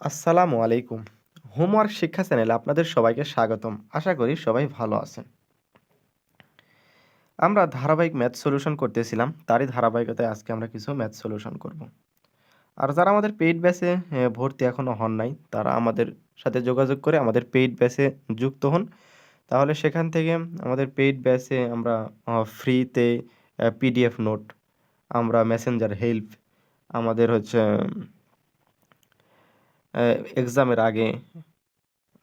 আসসালামু আলাইকুম। হোমওয়ার্ক শিক্ষা চ্যানেলে আপনাদের সবাইকে স্বাগতম। আশা করি সবাই ভালো আছেন। আমরা ধারাবাহিক ম্যাথ সলিউশন করতেছিলাম, তারই ধারাবাহিকতায় আজকে আমরা কিছু ম্যাথ সলিউশন করব। আর যারা আমাদের পেইড ব্যাচে ভর্তি এখনও হন নাই, তারা আমাদের সাথে যোগাযোগ করে আমাদের পেইড ব্যাচে যুক্ত হন। তাহলে সেখান থেকে আমাদের পেইড ব্যাচে আমরা ফ্রিতে পিডিএফ নোট, আমরা মেসেঞ্জার হেল্প, আমাদের হচ্ছে এক্সামের আগে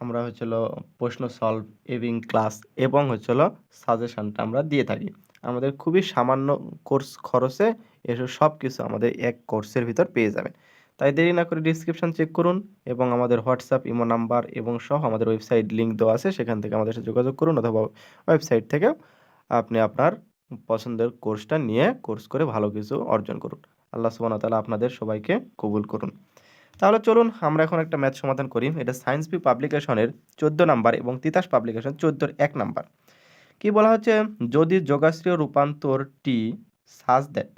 আমরা হচ্ছিল প্রশ্ন সলভ এভিং ক্লাস এবং হচ্ছিল সাজেশানটা আমরা দিয়ে থাকি। আমাদের খুবই সামান্য কোর্স খরচে এসব সব কিছু আমাদের এক কোর্সের ভিতর পেয়ে যাবেন। তাই দেরি না করে ডিসক্রিপশান চেক করুন এবং আমাদের হোয়াটসঅ্যাপ ইমো নাম্বার এবং সহ আমাদের ওয়েবসাইট লিঙ্ক দেওয়া আছে, সেখান থেকে আমাদের সাথে যোগাযোগ করুন অথবা ওয়েবসাইট থেকেও আপনি আপনার পছন্দের কোর্সটা নিয়ে কোর্স করে ভালো কিছু অর্জন করুন। আল্লাহ সুবাহ তালা আপনাদের সবাইকে কবুল করুন। তাহলে চলুন আমরা এখন একটা ম্যাথ সমাধান করি। এটা সায়েন্স বি পাবলিকেশনের চোদ্দ নাম্বার এবং তিতাস পাবলিকেশন চোদ্দোর এক নাম্বার। কি বলা হচ্ছে? যদি যোগাশ্রীয় রূপান্তর T such that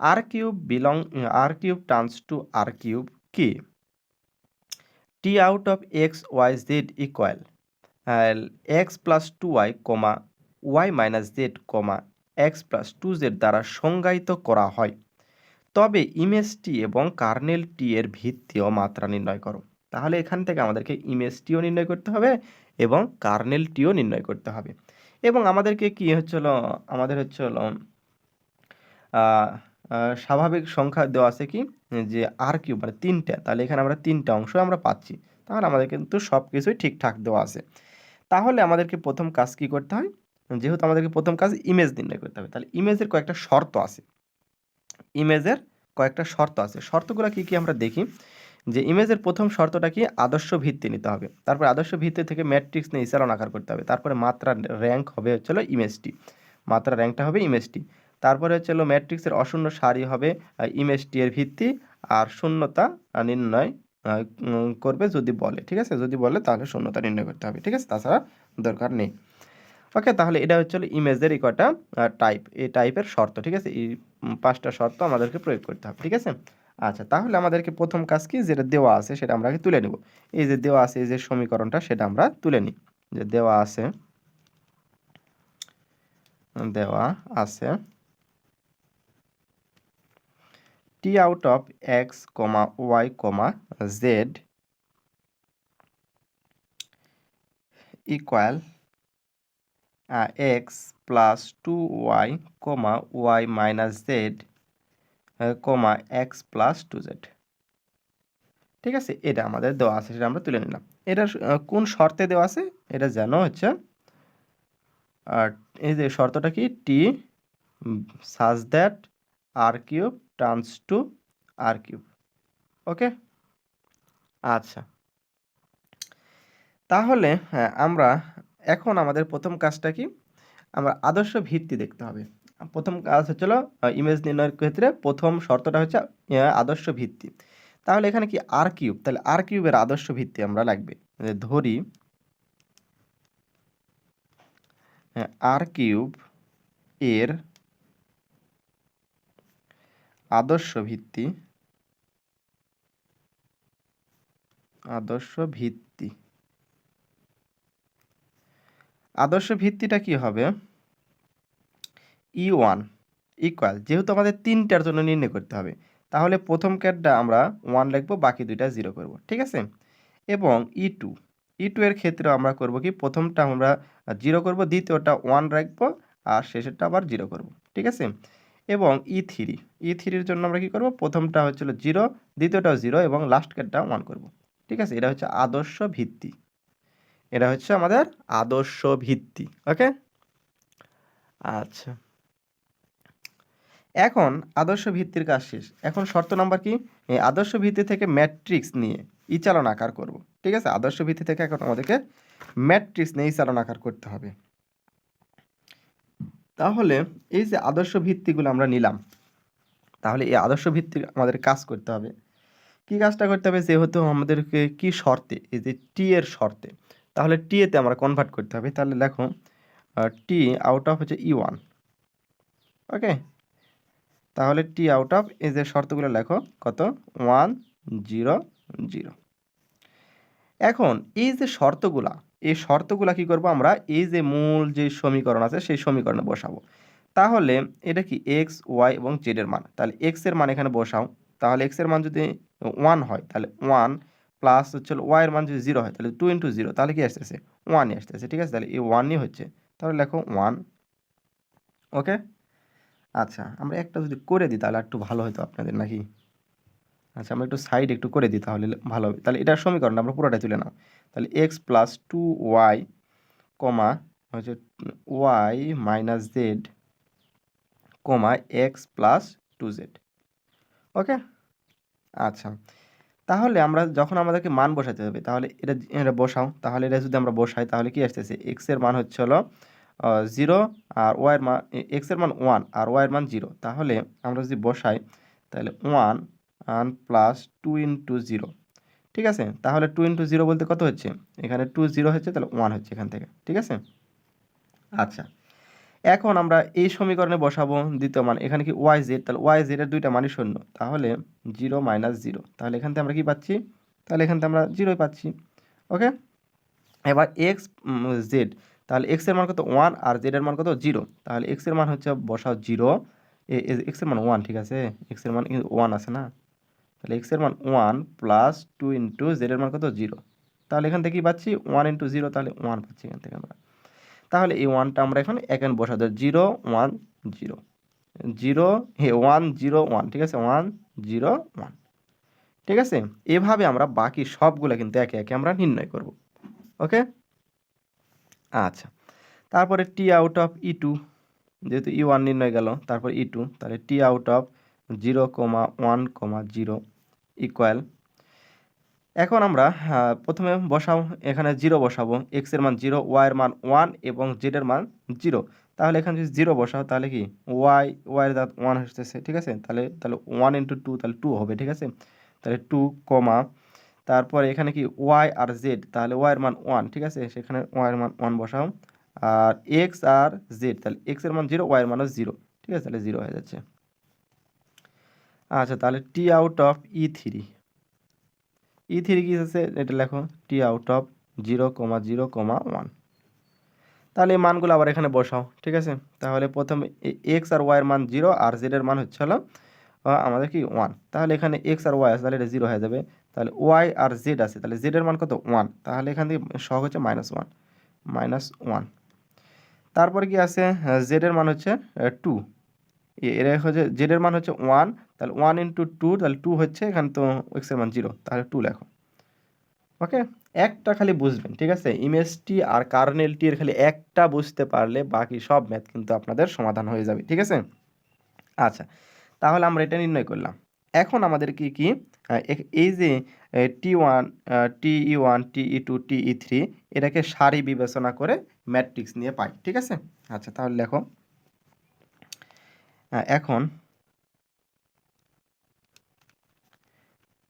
R cube belong R cube turns to R cube কি T out of X Y Z equal X plus two Y comma Y minus Z comma X plus two Z দ্বারা সংজ্ঞায়িত করা হয়। তবে image টি এবং kernel টি এর ভিত্তি ও মাত্রা নির্ণয় করো। তাহলে এখান থেকে আমাদেরকে ইমেজ টিও নির্ণয় করতে হবে এবং কার্নেল টিও নির্ণয় করতে হবে। এবং আমাদেরকে কি হচ্ছিল আমাদের হচ্ছিল স্বাভাবিক সংখ্যা দেওয়া আছে কি? যে আর কিউ মানে তিনটা, তাহলে এখানে আমরা তিনটা অংশ আমরা পাচ্ছি। তাহলে আমাদের কিন্তু সব কিছুই ঠিকঠাক দেওয়া আছে। তাহলে আমাদেরকে প্রথম কাজ কি করতে হয়? যেহেতু আমাদেরকে প্রথম কাজ ইমেজ নির্ণয় করতে হবে, তাহলে ইমেজের কয়েকটা শর্ত আছে। ইমেজের কয়েকটা শর্ত আছে। শর্তগুলো কি কি আমরা দেখি? যে ইমেজের প্রথম শর্তটা কি, আদর্শ ভিত্তি নিতে হবে। তারপরে আদর্শ ভিত্তি থেকে ম্যাট্রিক্স নিয়ে ইসারণ আকার করতে হবে। তারপরে মাত্রা র্যাঙ্ক হবে হচ্ছিল ইমেজটি মাত্রা র্যাঙ্কটা হবে ইমেজটি তারপরে হচ্ছিল ম্যাট্রিক্সের অশূন্য সারি হবে ইমেজটি এর ভিত্তি আর শূন্যতা নির্ণয় করবে যদি বলে। ঠিক আছে? যদি বলে তাহলে শূন্যতা নির্ণয় করতে হবে। ঠিক আছে? তাছাড়া দরকার নেই। ওকে তাহলে এটা হচ্ছে ইমেজের এই কটা টাইপ এই টাইপের শর্ত, ঠিক আছে? এই পাঁচটা শর্ত আমাদেরকে প্রয়োগ করতে হবে, ঠিক আছে? আচ্ছা তাহলে আমাদেরকে প্রথম কাজ কি? যেটা দেওয়া আছে সেটা আমরা তুলে নেব। এই যে দেওয়া আছে, এই যে সমীকরণটা, সেটা আমরা তুলে নিই। যে দেওয়া আছে দেওয়া আছে T out of X comma Y comma Z equal X plus two Y comma Y minus Z comma X plus two Z ঠিক আছে? এটা আমাদের দেওয়া আছে, সেটা আমরা তুলে নিলাম। এটা কোন শর্তে দেওয়া আছে? এটা যেন হচ্ছে আর এই যে শর্তটা কি? T such that R cube turns to R cube okay আচ্ছা। তাহলে হ্যাঁ আমরা এখন আমাদের প্রথম কাজটা কি? আমরা আদর্শ ভিত্তি দেখতে হবে। প্রথম কাজ হচ্ছিল ইমেজ নির্ণয়ের ক্ষেত্রে প্রথম শর্তটা হচ্ছে আদর্শ ভিত্তি। তাহলে এখানে কি আর কিউব তাহলে আর কিউবের আদর্শ ভিত্তি আমরা লাগবে। ধরি আর কিউব এর আদর্শ ভিত্তি আদর্শ ভিত্তি আদর্শ ভিত্তিটা কি হবে? ই ওয়ান ইকুয়াল যেহেতু আমাদের তিনটার জন্য নির্ণয় করতে হবে, তাহলে প্রথম ক্যাটটা আমরা ওয়ান লিখব, বাকি দুইটা জিরো করব, ঠিক আছে? এবং ই টু ই টু এর ক্ষেত্রে আমরা করব কি, প্রথমটা আমরা জিরো করব, দ্বিতীয়টা ওয়ান রাখব, আর শেষেরটা আবার জিরো করব, ঠিক আছে? এবং ই থ্রি ই থ্রির জন্য আমরা কি করব, প্রথমটা হচ্ছিল জিরো দ্বিতীয়টাও জিরো এবং লাস্ট ক্যাটটা ওয়ান করব, ঠিক আছে? এটা হচ্ছে আদর্শ ভিত্তি। এটা হচ্ছে আমাদের আদর্শ ভিত্তি ওকে আচ্ছা। এখন আদর্শ ভিত্তির কাজ শেষ। এখন শর্ত নাম্বার কি? আদর্শ ভিত্তি থেকে ম্যাট্রিক্স নিয়ে ইচালন আকার করব, ঠিক আছে? আদর্শ ভিত্তি থেকে এখন আমাদেরকে ম্যাট্রিক্স নিয়ে ইচালন আকার করতে হবে। তাহলে এই যে আদর্শ ভিত্তিগুলো আমরা নিলাম, তাহলে এই আদর্শ ভিত্তি আমাদের কাজ করতে হবে। কি কাজটা করতে হবে? যেহেতু আমাদেরকে কি শর্তে, এই যে টি এর শর্তে তাহলে টি এতে আমরা কনভার্ট করতে হবে। তাহলে দেখো টি আউট অফ হচ্ছে ই ওয়ান ওকে তাহলে টি আউট অফ এই যে শর্তগুলো লেখো, কত? ওয়ান জিরো জিরো এখন এই যে শর্তগুলা, এই শর্তগুলা কি করব আমরা? এই যে মূল যে সমীকরণ আছে, সেই সমীকরণে বসাবো। তাহলে এটা কি এক্স ওয়াই এবং জেডের মান? তাহলে এক্সের মান এখানে বসাও। তাহলে এক্সের মান যদি ওয়ান হয়, তাহলে ওয়ান প্লাস হচ্ছে ওয়াই এর মান যদি জিরো হয়, তাহলে টু ইন্টু জিরো তাহলে কি আসতেছে? ওয়ানই আসতেছে, ঠিক আছে? তাহলে এই ওয়ানই হচ্ছে। তাহলে লেখো ওয়ান ওকে আচ্ছা আমরা একটা যদি করে দিই, তাহলে একটু ভালো হতো আপনাদের, নাকি? আচ্ছা আমরা একটু সাইড একটু করে দিই, তাহলে ভালো হবে। তাহলে এটার সমীকরণ আমরা পুরোটাই তুলে নাও। তাহলে X plus two Y comma, হচ্ছে Y minus Z comma X plus two Z okay আচ্ছা। তাহলে আমরা যখন আমাদেরকে মান বসাতে হবে, তাহলে এটা এটা বসাও। তাহলে এটা যদি আমরা বসাই, তাহলে কি আসতেছে? এক্সের মান হচ্ছে হলো জিরো আর ওয়াইয়ের মান এক্সের মান ওয়ান আর ওয়াইয়ের মান জিরো তাহলে আমরা যদি বসাই, তাহলে one one plus two into zero ঠিক আছে? তাহলে টু ইন্টু জিরো বলতে কত হচ্ছে? এখানে টু জিরো হচ্ছে, তাহলে ওয়ান হচ্ছে এখান থেকে। ঠিক আছে? আচ্ছা। এখন আমরা এই সমীকরণে বসাবো দ্বিতীয় মান, এখানে কি ওয়াই জেড তাহলে ওয়াই জেডের দুইটা মানই শূন্য। তাহলে জিরো মাইনাস জিরো তাহলে এখান থেকে আমরা কি পাচ্ছি? তাহলে এখান থেকে আমরা জিরোই পাচ্ছি। ওকে এবার এক্স জেড তাহলে এক্সের মান কত? ওয়ান আর জেডের মান কত? জিরো তাহলে এক্সের মান হচ্ছে বসাও জিরো এক্সের মান ওয়ান ঠিক আছে? এক্সের মান কিন্তু ওয়ান আছে না? তাহলে এক্সের মান ওয়ান প্লাস টু ইন্টু জেডের মান কত? জিরো তাহলে এখান থেকে কি পাচ্ছি? ওয়ান ইন্টু জিরো তাহলে ওয়ান পাচ্ছি এখান থেকে আমরা। তাহলে এই ওয়ানটা আমরা এখন এখানে বসা দেবো জিরো ওয়ান জিরো জিরো হে ওয়ান জিরো ওয়ান ঠিক আছে? ওয়ান জিরো ওয়ান ঠিক আছে? এভাবে আমরা বাকি সবগুলো কিন্তু একে একে আমরা নির্ণয় করব। ওকে? আচ্ছা। তারপরে T out of E two যেহেতু ই ওয়ান নির্ণয় গেল, তারপর ই টু তাহলে T out of zero comma one comma zero equal এখন আমরা প্রথমে বসাও এখানে জিরো বসাবো এক্সের মান জিরো ওয়াইয়ের মান ওয়ান এবং জেডের মান জিরো। তাহলে এখানে যদি জিরো বসাও, তাহলে কি? ওয়াই ওয়াইয়ের দাঁত ওয়ান আসতেছে ঠিক আছে? তাহলে তাহলে ওয়ান ইন্টু টু তাহলে টু হবে, ঠিক আছে? তাহলে টু কমা তারপরে এখানে কি? ওয়াই আর জেড তাহলে ওয়াইয়ের মান ওয়ান ঠিক আছে? সেখানে ওয়াইয়ের মান ওয়ান বসাও। আর এক্স আর জেড তাহলে এক্সের মান জিরো ওয়াইয়ের মানও জিরো, ঠিক আছে? তাহলে জিরো হয়ে যাচ্ছে। আচ্ছা তাহলে T out of E three E three কী আছে এটা লেখো T out of zero comma zero comma one তাহলে এই মানগুলো আবার এখানে বসাও, ঠিক আছে? তাহলে প্রথমে এক্স আর ওয়াইয়ের মান জিরো আর জেডের মান হচ্ছে হলো আমাদের কি ওয়ান তাহলে এখানে এক্স আর ওয়াই আছে, তাহলে এটা জিরো হয়ে যাবে। তাহলে ওয়াই আর জেড আছে, তাহলে জেডের মান কত? ওয়ান তাহলে এখান থেকে সহগ হচ্ছে মাইনাস ওয়ান মাইনাস ওয়ান তারপরে কি আছে? জেডের মান হচ্ছে টু এর হচ্ছে জেডের মান হচ্ছে ওয়ান তাহলে ওয়ান ইন্টু টু তাহলে টু হচ্ছে এখানে তো এক্সের মান জিরো তাহলে টু লেখো। ওকে একটা খালি বুঝবেন, ঠিক আছে? ইমেজটি আর কার্নেলটি এর খালি একটা বুঝতে পারলে বাকি সব ম্যাথ কিন্তু আপনাদের সমাধান হয়ে যাবে, ঠিক আছে? আচ্ছা তাহলে আমরা এটা নির্ণয় করলাম। এখন আমাদের কি কি? এই যে T one T E one T E two T E three এটাকে সারি বিবেচনা করে ম্যাট্রিক্স নিয়ে পাই, ঠিক আছে? আচ্ছা তাহলে লেখো। এখন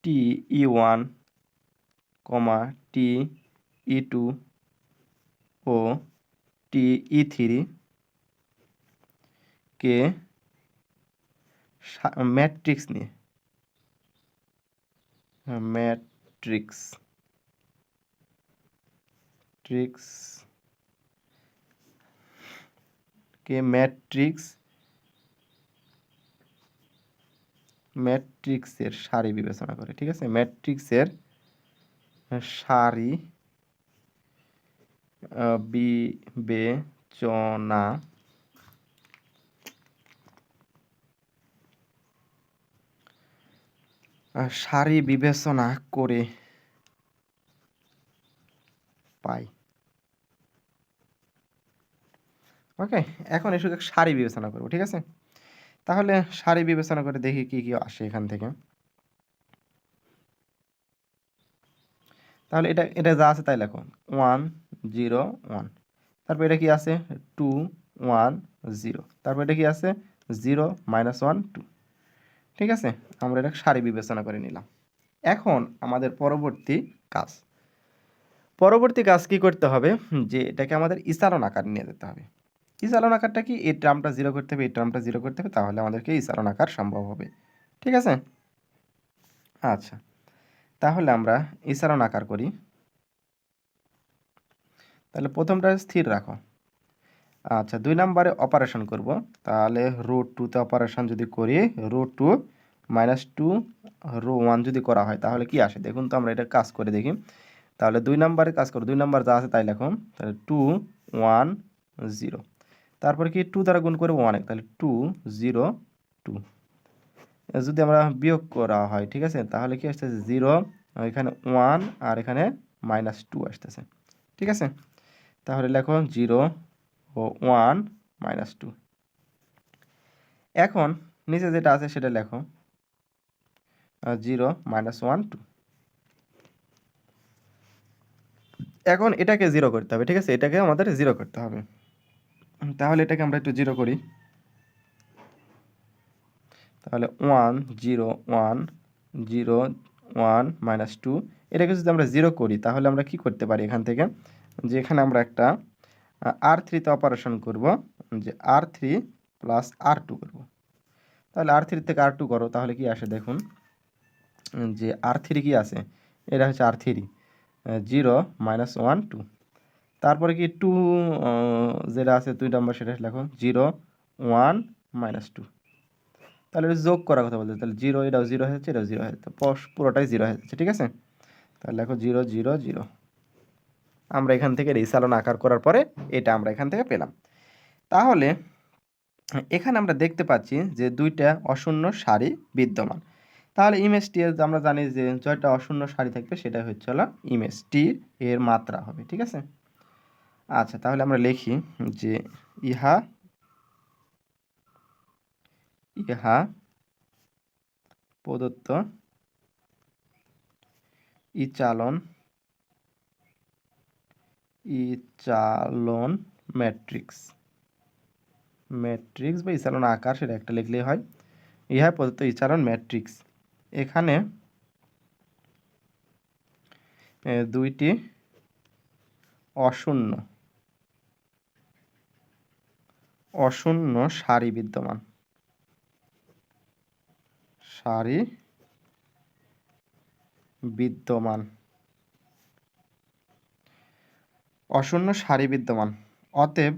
T E one comma T E two ও টি ই থ্রি কে ম্যাট্রিক্স নিয়ে। ম্যাট্রিক্স ট্রিক্স কে ম্যাট্রিক্স ম্যাট্রিক্সের সারি বিবেচনা করে, ঠিক আছে? ম্যাট্রিক্সের সারি বিবেচনা সারি বিবেচনা করে পাই। ওকে এখন এসে সারি বিবেচনা করব, ঠিক আছে? তাহলে সারি বিবেচনা করে দেখি কি কি আসে এখান থেকে। তাহলে এটা এটা যা আছে তাই লেখো। One, zero, one. তারপর এটা কি আছে? Two, one, zero. তারপর এটা কি আছে? Zero, minus one, two. ঠিক আছে? আমরা এটা সারি বিবেচনা করে নিলাম। এখন আমাদের পরবর্তী কাজ। পরবর্তী কাজ কি করতে হবে? যে এটাকে আমাদের ইসারণ আকার নিয়ে যেতে হবে। ইসারণ আকারটা কি? এই টার্মটা জিরো করতে হবে, এই টার্মটা জিরো করতে হবে, তাহলে আমাদেরকে ইসারণ আকার সম্ভব হবে। ঠিক আছে? আচ্ছা তাহলে আমরা ইসারণ আকার করি। তাহলে প্রথমটা স্থির রাখো। আচ্ছা দুই নম্বরে অপারেশন করব। তাহলে রো টুতে অপারেশন যদি করি row two minus two row one যদি করা হয়, তাহলে কি আসে? দেখুন তো আমরা এটা কাজ করে দেখি। তাহলে দুই নম্বরে কাজ করো, দুই নম্বর যা আছে তাই লেখো। তাহলে টু ওয়ান জিরো তারপরে কি টু দ্বারা গুণ করব ওয়ান তাহলে টু জিরো টু যদি আমরা বিয়োগ করা হয়, ঠিক আছে? তাহলে কি আসতেছে? জিরো এখানে ওয়ান আর এখানে মাইনাস টু আসতেছে। ঠিক আছে? তাহলে লেখো জিরো ও ওয়ান মাইনাস টু এখন নিচে যেটা আছে সেটা লেখো। জিরো মাইনাস ওয়ান টু এখন এটাকে জিরো করতে হবে, ঠিক আছে? এটাকে আমাদের জিরো করতে হবে। তাহলে এটাকে আমরা একটু জিরো করি। তাহলে one zero one zero one minus two এটাকে যদি আমরা জিরো করি, তাহলে আমরা কি করতে পারি এখান থেকে? যে এখানে আমরা একটা আর থ্রিতে অপারেশন করব, যে R three plus R two করব। তাহলে আর থ্রি থেকে আর টু করো, তাহলে কি আসে দেখুন, যে আর থ্রি কী আছে? এটা হচ্ছে R three zero minus one two তারপরে কি টু যেটা আছে দুই নম্বর সেটা লেখো জিরো ওয়ান মাইনাস টু তাহলে যোগ করার কথা বলতে তাহলে জিরো এটাও জিরো হয়েছে এটাও জিরো হয়েছে পুরোটাই জিরো হয়েছে ঠিক আছে? তাহলে লেখো জিরো জিরো জিরো আমরা এখান থেকে রিসালন আকার করার পরে এটা আমরা এখান থেকে পেলাম। তাহলে এখানে আমরা দেখতে পাচ্ছি যে দুইটা অশূন্য সারি বিদ্যমান। তাহলে ইমেজ টি আমরা জানি যে জয়টা অশূন্য সারি থাকবে সেটা হচ্ছে হলো ইমেজ টি এর মাত্রা হবে, ঠিক আছে? আচ্ছা তাহলে আমরা লিখি যে ইহা ইহা প্রদত্ত ইচালন ইচালন ম্যাট্রিক্স। ম্যাট্রিক্স বা ইচালন আকার সেটা একটা লিখলেই হয়। ইহা প্রদত্ত ইচালন ম্যাট্রিক্স। এখানে দুইটি অশূন্য। অশূন্য সারি বিদ্যমান। সারি বিদ্যমান। অশূন্য সারি বিদ্যমান। অতএব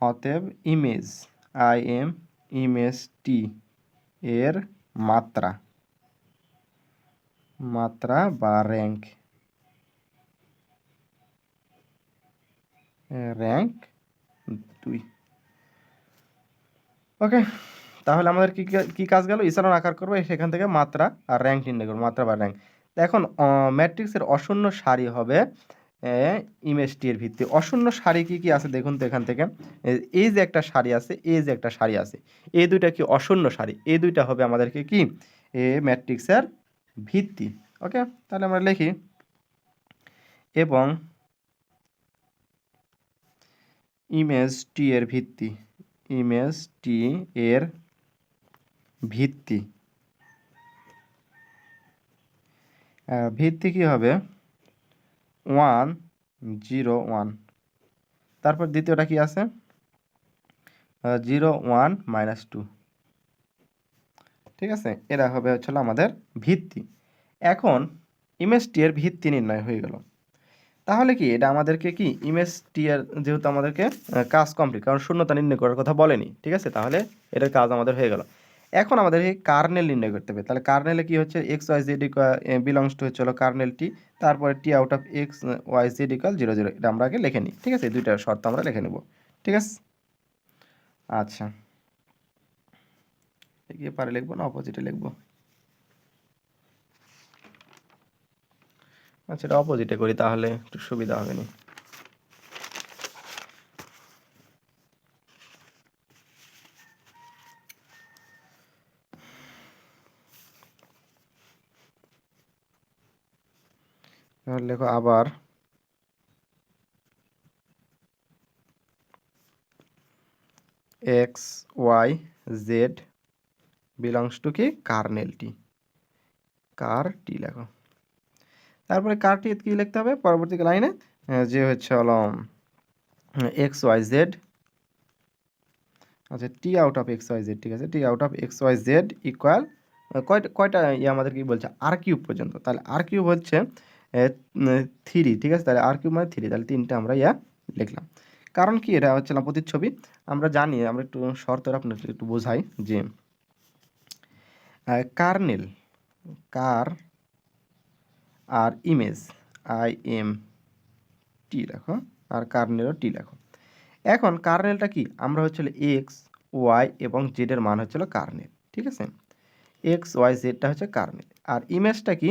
অতএব image I M image T এর মাত্রা। মাত্রা বা র্যাঙ্ক র্যাঙ্ক দুই। ওকে তাহলে আমাদের কি কি কাজ গেল? ইসারণ আকার করব সেখান থেকে মাত্রা আর র্যাঙ্ক নির্ণয় করব, মাত্রা বা র্যাঙ্ক এখন ম্যাট্রিক্সের অশূন্য সারি হবে ইমেজটি এর ভিত্তি। অশূন্য সারি কি কি আছে দেখুন তো এখান থেকে। এই যে একটা সারি আছে এই যে একটা সারি আছে। এই দুইটা কি অশূন্য সারি? এই দুইটা হবে আমাদেরকে কি? এ ম্যাট্রিক্সের ভিত্তি। ওকে তাহলে আমরা লিখি। এবং ইমেজ টি এর ভিত্তি। ইমেজ টি এর ভিত্তি। ভিত্তি কি হবে? One zero one. তারপর দ্বিতীয়টা কি আছে? Zero one minus two. ঠিক আছে? এরা হবে হচ্ছিল আমাদের ভিত্তি। এখন ইমেজ টি এর ভিত্তি নির্ণয় হয়ে গেল। তাহলে কি এটা আমাদেরকে কি ইমেজ টি এর যেহেতু আমাদেরকে কাজ কমপ্লিট কারণ শূন্যতা নির্ণয় করার কথা বলেনি, ঠিক আছে? তাহলে এটার কাজ আমাদের হয়ে গেল। এখন আমাদেরকে কার্নেল নির্ণয় করতে হবে। তাহলে কার্নেলে কি হচ্ছে? X Y Z belongs to হচ্ছে হলো কার্নেল টি তারপরে T out of X Y Z equal zero zero এটা আমরা আগে লিখে নিই, ঠিক আছে? দুইটা শর্ত আমরা লিখে নেব, ঠিক আছে? আচ্ছা। এগিয়ে পারে লিখব না? অপোজিটে লিখব? আচ্ছা এটা অপোজিটে করি, তাহলে একটু সুবিধা হবে না। লেখো আবার X, Y, Z, belongs to কি? Kernel T. কার টি লেখো। তারপরে কার টি কী লিখতে হবে? পরবর্তী লাইনে যে হচ্ছে হলো এক্স ওয়াই জেড আচ্ছা T out of X Y Z ঠিক আছে? T out of X Y Z equal কয়টা কয়টা ইয়ে আমাদের কি বলছে? আর কিউব পর্যন্ত। তাহলে আর কিউব হচ্ছে থ্রি ঠিক আছে? তাহলে আর কিউব মানে থ্রি তাহলে তিনটা আমরা ইয়া লিখলাম। কারণ কি? এটা হচ্ছে না প্রতিচ্ছবি। আমরা জানি, আমরা একটু শর্তের আপনার একটু বোঝাই যে কার্নেল, কার আর ইমেজ আই এম টি লেখো, আর কার্নেলও টি লেখো। এখন কার্নেলটা কি? আমরা হচ্ছিল এক্স ওয়াই এবং জেডের মান হচ্ছিল কার্নেল, ঠিক আছে? এক্স ওয়াই জেডটা হচ্ছে কার্নেল। আর ইমেজটা কি?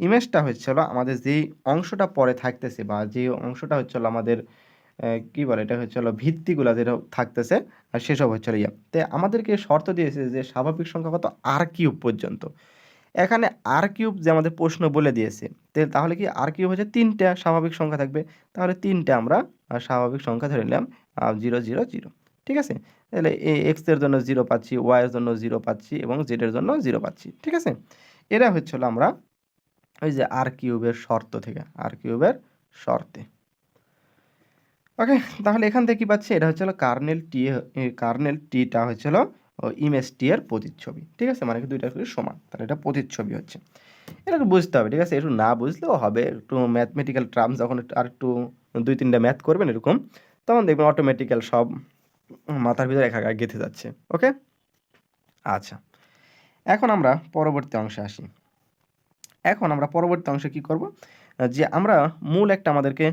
ইমেজটা হচ্ছিল আমাদের যেই অংশটা পরে থাকতেছে বা যে অংশটা হচ্ছিল আমাদের কি বলে এটা হচ্ছিল ভিত্তিগুলো যেটা থাকতেছে, আর সেসব হচ্ছিল ইয়া। তাই আমাদেরকে শর্ত দিয়েছে যে স্বাভাবিক সংখ্যা কত? আর কিউব পর্যন্ত। এখানে আর কিউব যে আমাদের প্রশ্ন বলে দিয়েছে তাহলে কি আর কিউব হচ্ছে তিনটা স্বাভাবিক সংখ্যা থাকবে? তাহলে তিনটে আমরা স্বাভাবিক সংখ্যা ধরে নিলাম জিরো জিরো জিরো ঠিক আছে? তাহলে এক্সের জন্য জিরো পাচ্ছি ওয়াইয়ের জন্য জিরো পাচ্ছি এবং জেডের জন্য জিরো পাচ্ছি, ঠিক আছে? এরা হচ্ছিল আমরা ওই যে আর কিউবের শর্ত থেকে আর কিউবের শর্তে। ওকে, তাহলে এখান থেকে কী পাচ্ছি? এটা হচ্ছিল কার্নেল টি কার্নেল টিটা হচ্ছিল ইমেজ টি এর প্রতিচ্ছবি। ঠিক আছে? মানে দুইটা করে সমান। তাহলে এটা প্রতিচ্ছবি হচ্ছে। এটা একটু বুঝতে হবে, ঠিক আছে? একটু না বুঝলেও হবে। একটু ম্যাথমেটিক্যাল টার্মস যখন আর একটু দুই তিনটা ম্যাথ করবেন এরকম, তখন দেখবেন অটোমেটিক্যাল সব মাথার ভিতরে একা গেঁথে যাচ্ছে। ওকে আচ্ছা। এখন আমরা পরবর্তী অংশে আসি। এখন আমরা পরবর্তী অংশে কি করব? যে আমরা মূল একটা আমাদেরকে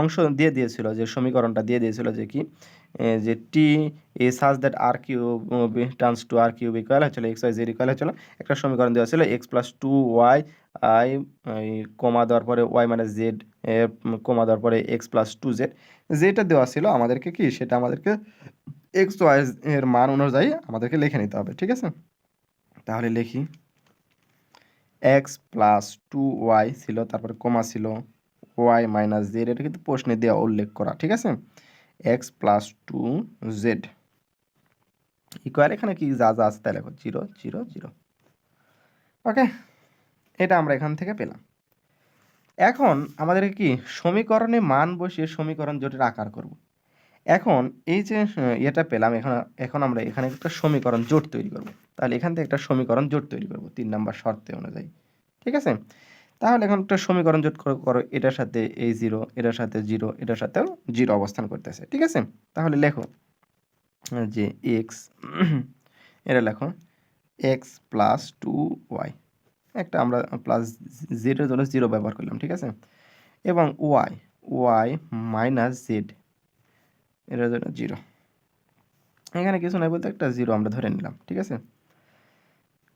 অংশ দিয়ে দিয়েছিল, যে সমীকরণটা দিয়ে দিয়েছিল যে কি? যে T, A such that R cube turns to R cube equal হচ্ছিল এক্স ওয়াই জেড ইকুয়াল হচ্ছিল একটা সমীকরণ দেওয়া ছিল X plus two Y I comma দেওয়ার পরে ওয়াই মাইনাস জেড কমা দেওয়ার পরে এক্স প্লাস টু জেড যেটা দেওয়া ছিল আমাদেরকে কি? সেটা আমাদেরকে এক্স ওয়াই এর মান অনুযায়ী আমাদেরকে লিখে নিতে হবে, ঠিক আছে? তাহলে লিখি এক্স প্লাস টু ওয়াই ছিল, তারপরে কমা ছিল ওয়াই মাইনাস জেড এটা কিন্তু প্রশ্নে দেওয়া উল্লেখ করা, ঠিক আছে? X plus two Z equal এখানে কি যা যা আছে তাই লেখো জিরো জিরো জিরো ওকে এটা আমরা এখান থেকে পেলাম। এখন আমাদের কি সমীকরণে মান বসিয়ে সমীকরণ জোটের আকার করব। এখন এই যে এটা পেলাম, এখন এখন আমরা এখানে একটা সমীকরণ জোট তৈরি করব। তাহলে এখান থেকে একটা সমীকরণ জোট তৈরি করব, তিন নম্বর শর্তে অনুযায়ী। ঠিক আছে? তাহলে এখন একটা সমীকরণ জোট করো এটার সাথে এই জিরো এটার সাথে জিরো এটার সাথেও জিরো অবস্থান করতেছে, ঠিক আছে? তাহলে লেখো যে এক্স এটা লেখো এক্স প্লাস টু ওয়াই একটা আমরা প্লাস জেডের জন্য জিরো ব্যবহার করলাম, ঠিক আছে? এবং ওয়াই ওয়াই মাইনাস জেড এটার জন্য জিরো এখানে কিছু নাই বলতে, একটা জিরো আমরা ধরে নিলাম, ঠিক আছে?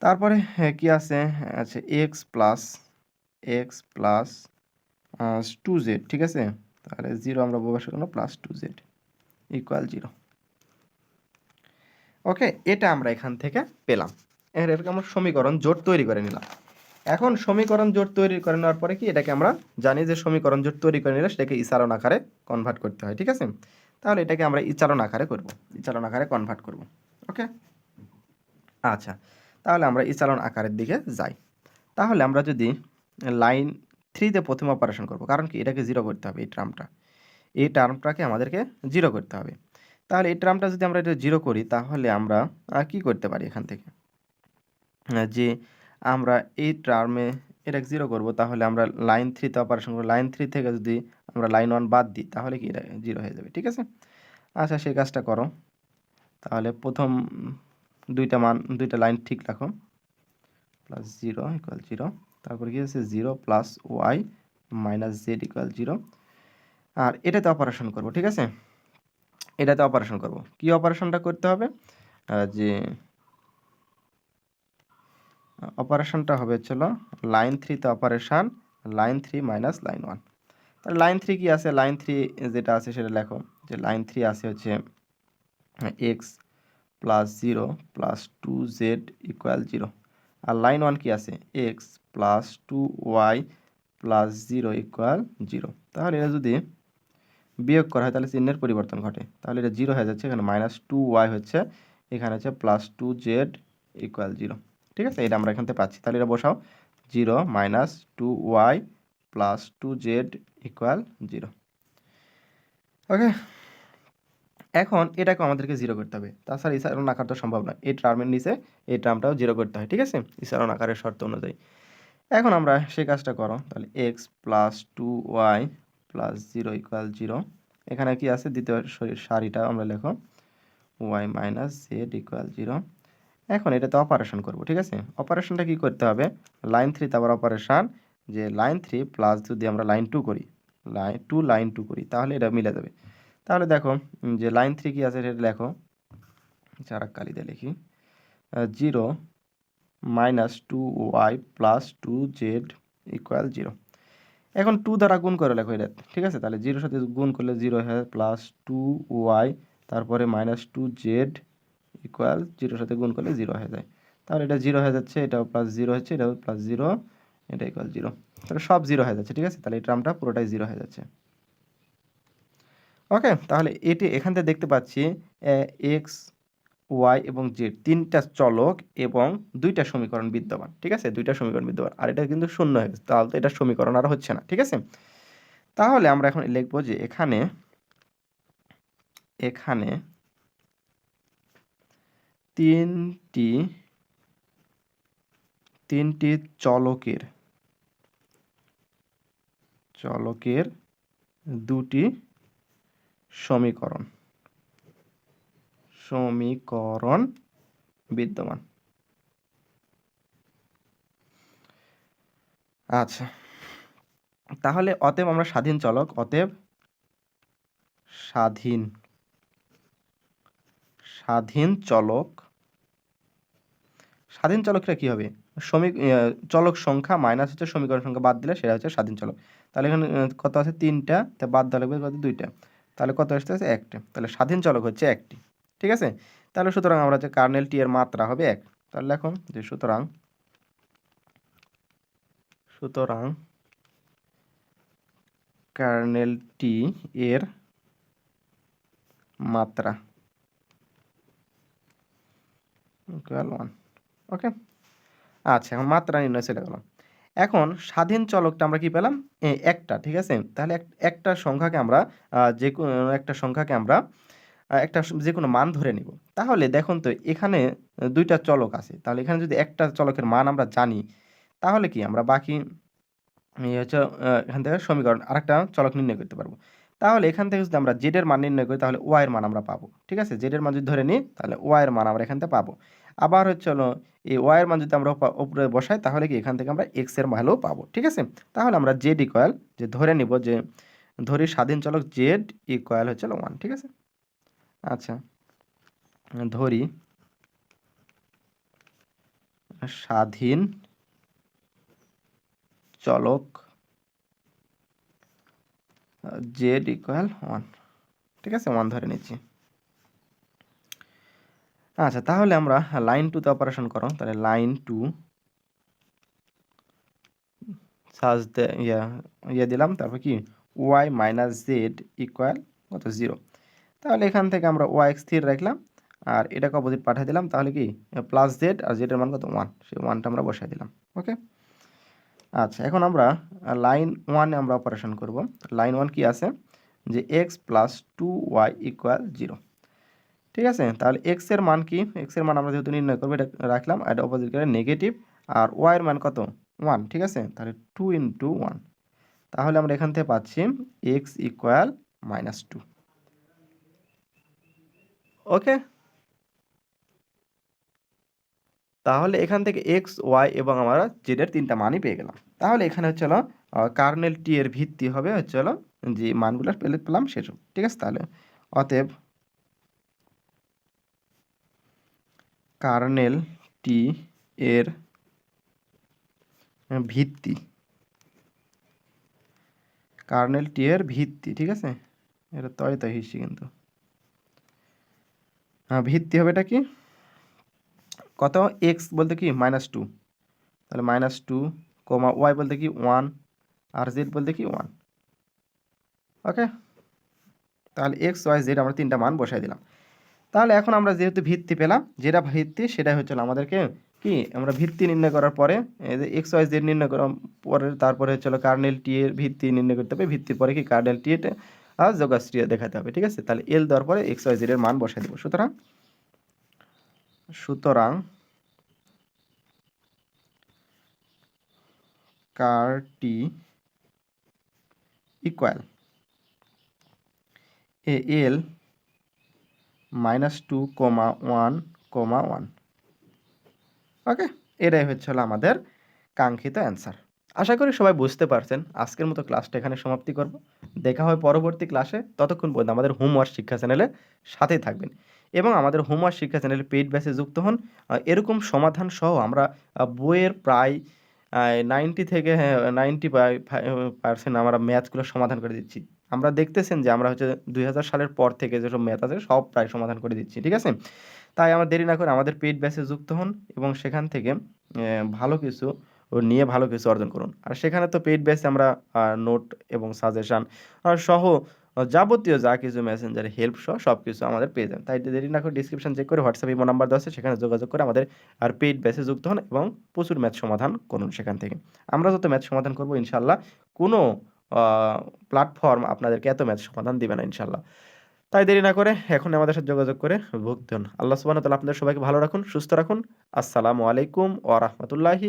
তারপরে কি আছে? আচ্ছা X plus X plus two Z ঠিক আছে? তাহলে জিরো আমরা বসে করলাম plus two Z equal zero okay এটা আমরা এখান থেকে পেলাম। এর এরকম আমরা সমীকরণ জোট তৈরি করে নিলাম। এখন সমীকরণ জোট তৈরি করে নেওয়ার পরে কি এটাকে আমরা জানি যে সমীকরণ জোট তৈরি করে নিলে সেটাকে ইচারণ আকারে কনভার্ট করতে হয়, ঠিক আছে? তাহলে এটাকে আমরা ইচারণ আকারে করব, ইচারণ আকারে কনভার্ট করব ওকে আচ্ছা তাহলে আমরা ইচালন আকারের দিকে যাই। তাহলে আমরা যদি লাইন থ্রিতে প্রথম অপারেশন করব। কারণ কি? এটাকে জিরো করতে হবে এই টার্মটা এই টার্মটাকে আমাদেরকে জিরো করতে হবে। তাহলে এই টার্মটা যদি আমরা এটা জিরো করি, তাহলে আমরা কি করতে পারি এখান থেকে? যে আমরা এই টার্মে এটাকে জিরো করব, তাহলে আমরা লাইন থ্রিতে অপারেশন করব। লাইন থ্রি থেকে যদি আমরা লাইন ওয়ান বাদ দিই, তাহলে কি এটা জিরো হয়ে যাবে, ঠিক আছে? আচ্ছা সেই কাজটা করো। তাহলে প্রথম দুইটা মান, দুইটা লাইন ঠিক রাখো। প্লাস জিরো ইকুয়াল জিরো তারপর কি আছে? Zero plus Y minus Z equal zero আর এটাতে অপারেশন করব, ঠিক আছে? এটাতে অপারেশন করব। কি অপারেশনটা করতে হবে? যে অপারেশনটা হবে চলো লাইন থ্রিতে operation line three minus line one তাহলে লাইন থ্রি কি আছে? লাইন থ্রি যেটা আছে সেটা লেখো। যে লাইন থ্রি আছে হচ্ছে X plus zero plus two Z equal zero আর লাইন ওয়ান কি আছে? X plus two Y plus zero equal zero তাহলে এটা যদি বিয়োগ করা হয়, তাহলে চিহ্নের পরিবর্তন ঘটে। তাহলে এটা জিরো হয়ে যাচ্ছে, এখানে মাইনাস টু ওয়াই হচ্ছে, এখানে হচ্ছে plus two Z equal zero ঠিক আছে? এটা আমরা এখান থেকে পাচ্ছি। তাহলে এটা বসাও। Zero minus two Y plus two Z equal zero okay এখন এটাকে আমাদেরকে জিরো করতে হবে। তাছাড়া ইসারণ আকার তো সম্ভব নয়। এই টার্মের নিচে এই টার্মটাও জিরো করতে হয়, ঠিক আছে? ইসারণ আকারের শর্ত অনুযায়ী। এখন আমরা সেই কাজটা করো। তাহলে X plus two Y plus zero equal zero এখানে কি আছে? দ্বিতীয় সারিটা আমরা লেখো। Y minus Z equal zero এখন এটাতে অপারেশন করব, ঠিক আছে? অপারেশনটা কি করতে হবে? লাইন থ্রিতে আবার অপারেশন যে লাইন থ্রি প্লাস যদি আমরা লাইন টু করি লাইন টু লাইন টু করি, তাহলে এটা মিলে যাবে। তাহলে দেখো যে লাইন থ্রি কি আছে সেটা লেখো। চারাক কালিতে লিখি zero minus two Y plus two Z equal zero এখন টু দ্বারা গুণ করে লেখো এটা, ঠিক আছে? তাহলে জিরোর সাথে গুণ করলে জিরো হয় প্লাস টু ওয়াই তারপরে মাইনাস টু জেড ইকুয়াল জিরোর সাথে গুণ করলে জিরো হয়ে যায়। তাহলে এটা জিরো হয়ে যাচ্ছে, এটাও প্লাস জিরো হচ্ছে, এটাও প্লাস জিরো এটা ইকুয়াল জিরো তাহলে সব জিরো হয়ে যাচ্ছে, ঠিক আছে? তাহলে এই টার্মটা পুরোটাই জিরো হয়ে যাচ্ছে। ওকে তাহলে এটি এখান থেকে দেখতে পাচ্ছি এক্স ওয়াই এবং জেড তিনটা চলক এবং দুইটা সমীকরণ বিদ্যমান, ঠিক আছে? দুইটা সমীকরণ বিদ্যমান, আর এটা কিন্তু শূন্য হয়ে গেছে, তাহলে তো এটা সমীকরণ আর হচ্ছে না, ঠিক আছে? তাহলে আমরা এখন লিখব যে এখানে এখানে তিনটি তিনটি চলকের চলকের দুটি সমীকরণ। সমীকরণ বিদ্যমান। আচ্ছা তাহলে অতএব আমরা স্বাধীন চলক, অতএব স্বাধীন স্বাধীন চলক, স্বাধীন চলকটা কি হবে? সমী চলক সংখ্যা মাইনাস হচ্ছে সমীকরণ সংখ্যা বাদ দিলে সেটা হচ্ছে স্বাধীন চলক। তাহলে এখানে কত আছে? তিনটা, তা বাদ দেওয়া লাগবে দুইটা। তাহলে কত আসতে আছে একটা। তাহলে স্বাধীন চলক হচ্ছে একটি। ঠিক আছে? তাহলে সুতরাং আমরা যে কার্নেল টি এর মাত্রা হবে এক। তাহলে লেখো যে সুতরাং সুতরাং কার্নেল টি এর মাত্রা ওয়ান ওকে আচ্ছা এখন মাত্রা নির্ণয় চলে গেলাম এখন স্বাধীন চলকটা আমরা কি পেলাম? একটা, ঠিক আছে? তাহলে এক- একটা সংখ্যাকে আমরা যে কোনো একটা সংখ্যাকে আমরা একটা যে কোনো মান ধরে নিব। তাহলে দেখুন তো, এখানে দুইটা চলক আছে। তাহলে এখানে যদি একটা চলকের মান আমরা জানি, তাহলে কি আমরা বাকি হচ্ছে এখান থেকে সমীকরণ আরেকটা চলক নির্ণয় করতে পারব। তাহলে এখান থেকে যদি আমরা জেডের মান নির্ণয় করি, তাহলে ওয়াই এর মান আমরা পাবো। ঠিক আছে? জেডের মান যদি ধরে নিই, তাহলে ওয়াই এর মান আমরা এখান থেকে পাবো। আবার হচ্ছে হলো, এই ওয়াই এর মান যদি আমরা উপা- উপরে বসাই, তাহলে কি এখান থেকে আমরা এক্সের মানও পাবো, ঠিক আছে? তাহলে আমরা জেড ইকুয়াল যে ধরে নিব যে, ধরি স্বাধীন চলক জেড ইকুয়াল হচ্ছে ওয়ান ঠিক আছে? আচ্ছা ধরি স্বাধীন চলক জেড ইকুয়াল ওয়ান ঠিক আছে? ওয়ান ধরে নিচ্ছি। আচ্ছা তাহলে আমরা লাইন টুতে অপারেশন করো। তাহলে লাইন টু সাজ ইয়া ইয়ে দিলাম। তারপর কি? ওয়াই মাইনাস জেড ইকুয়াল কত? জিরো তাহলে এখান থেকে আমরা ওয়াই স্থির রাখলাম, আর এটাকে অপোজিট পাঠিয়ে দিলাম। তাহলে কি? প্লাস জেড আর জেডের মান কত? ওয়ান সেই ওয়ানটা আমরা বসাই দিলাম ওকে আচ্ছা এখন আমরা লাইন ওয়ানে আমরা অপারেশন করব। লাইন ওয়ান কি আছে? যে X plus two Y equal zero ঠিক আছে? তাহলে এক্সের মান কি? এক্সের মান আমরা যেহেতু নির্ণয় করব, এটা রাখলাম এটা অপোজিট করে নেগেটিভ আর ওয়াই এর মান কত? ওয়ান ঠিক আছে? তাহলে টু ইন্টু ওয়ান তাহলে আমরা এখান থেকে পাচ্ছি X equal minus two okay তাহলে এখান থেকে এক্স ওয়াই এবং আমরা জেডের তিনটা মানই পেয়ে গেলাম। তাহলে এখানে হচ্ছে হলো কার্নেল টি এর ভিত্তি হবে, হচ্ছে হলো যে মানগুলো পেলে পেলাম সেসব। ঠিক আছে? তাহলে অতএব কার্নেল টি এর ভিত্তি। কার্নেল টি এর ভিত্তি, ঠিক আছে? এটা তয় তয় হিসি কিন্তু। হ্যাঁ ভিত্তি হবে এটা কি? কত? এক্স বলতে কি? মাইনাস টু তাহলে মাইনাস টু কমা ওয়াই বলতে কি? ওয়ান আর জেড বলতে কি? ওয়ান ওকে তাহলে এক্স ওয়াই জেড আমরা তিনটা মান বসাই দিলাম। তাহলে এখন আমরা যেহেতু ভিত্তি পেলাম, যেটা ভিত্তি সেটাই হচ্ছে আমাদেরকে কি? আমরা ভিত্তি নির্ণয় করার পরে এক্স ওয়াই জেড নির্ণয় করার পরে, তারপরে হচ্ছে কার্নেল টি এর ভিত্তি নির্ণয় করতে হবে। ভিত্তির পরে কি কার্নেল টি আর যোগাশ্রী দেখাতে হবে, ঠিক আছে? তাহলে এল দেওয়ার পরে এক্স ওয়াই জেডের মান বসাই দেবো। সুতরাং সুতরাং কারটি ইকুয়াল এ এল minus two comma one comma one. Okay, এটাই হচ্ছে হলো আমাদের কাঙ্ক্ষিত অ্যান্সার। আশা করি সবাই বুঝতে পারছেন, আজকের মতো ক্লাসটা এখানে সমাপ্তি করব। দেখা হয় পরবর্তী ক্লাসে, ততক্ষণ পর্যন্ত আমাদের হোমওয়ার্ক শিক্ষা চ্যানেলে সাথেই থাকবেন। এবং আমাদের হোমওয়ার্ক শিক্ষা চ্যানেলে পেইড ব্যাচে যুক্ত হন এরকম সমাধান সহ আমরা বইয়ের প্রায় নাইনটি থেকে হ্যাঁ নাইনটি পার্সেন্ট আমরা ম্যাথগুলো সমাধান করে দিচ্ছি। আমরা দেখতেছেন যে আমরা হচ্ছে দুই হাজার সালের পর থেকে যেসব ম্যাথ আছে, সব প্রায় সমাধান করে দিচ্ছি, ঠিক আছে? তাই আমার দেরি না করে আমাদের পেইড ব্যাচে যুক্ত হন এবং সেখান থেকে ভালো কিছু নিয়ে ভালো কিছু অর্জন করুন। আর সেখানে তো পেইড ব্যাচে আমরা নোট এবং সাজেশান সহ যাবতীয় যা কিছু মেসেঞ্জারে, হেল্প সহ সব কিছু আমাদের পেয়ে যাবেন। তাই দেরি না করে ডিসক্রিপশন চেক করে হোয়াটসঅ্যাপ ইমো নাম্বার দেওয়া আছে, সেখানে যোগাযোগ করে আমাদের আর পেইড ব্যাচে যুক্ত হন এবং প্রচুর ম্যাথ সমাধান করুন সেখান থেকে। আমরা যত ম্যাথ সমাধান করব ইনশাল্লাহ কোনো প্ল্যাটফর্ম আপনাদেরকে এত ম্যাচ সমাধান দিবে না ইনশাল্লাহ তাই দেরি না করে এখন আমাদের সাথে যোগাযোগ করে ভোগ হন আল্লাহ সুবাহ আপনাদের সবাইকে ভালো রাখুন, সুস্থ রাখুন। আসসালামু আলাইকুম ও রহমতুল্লাহি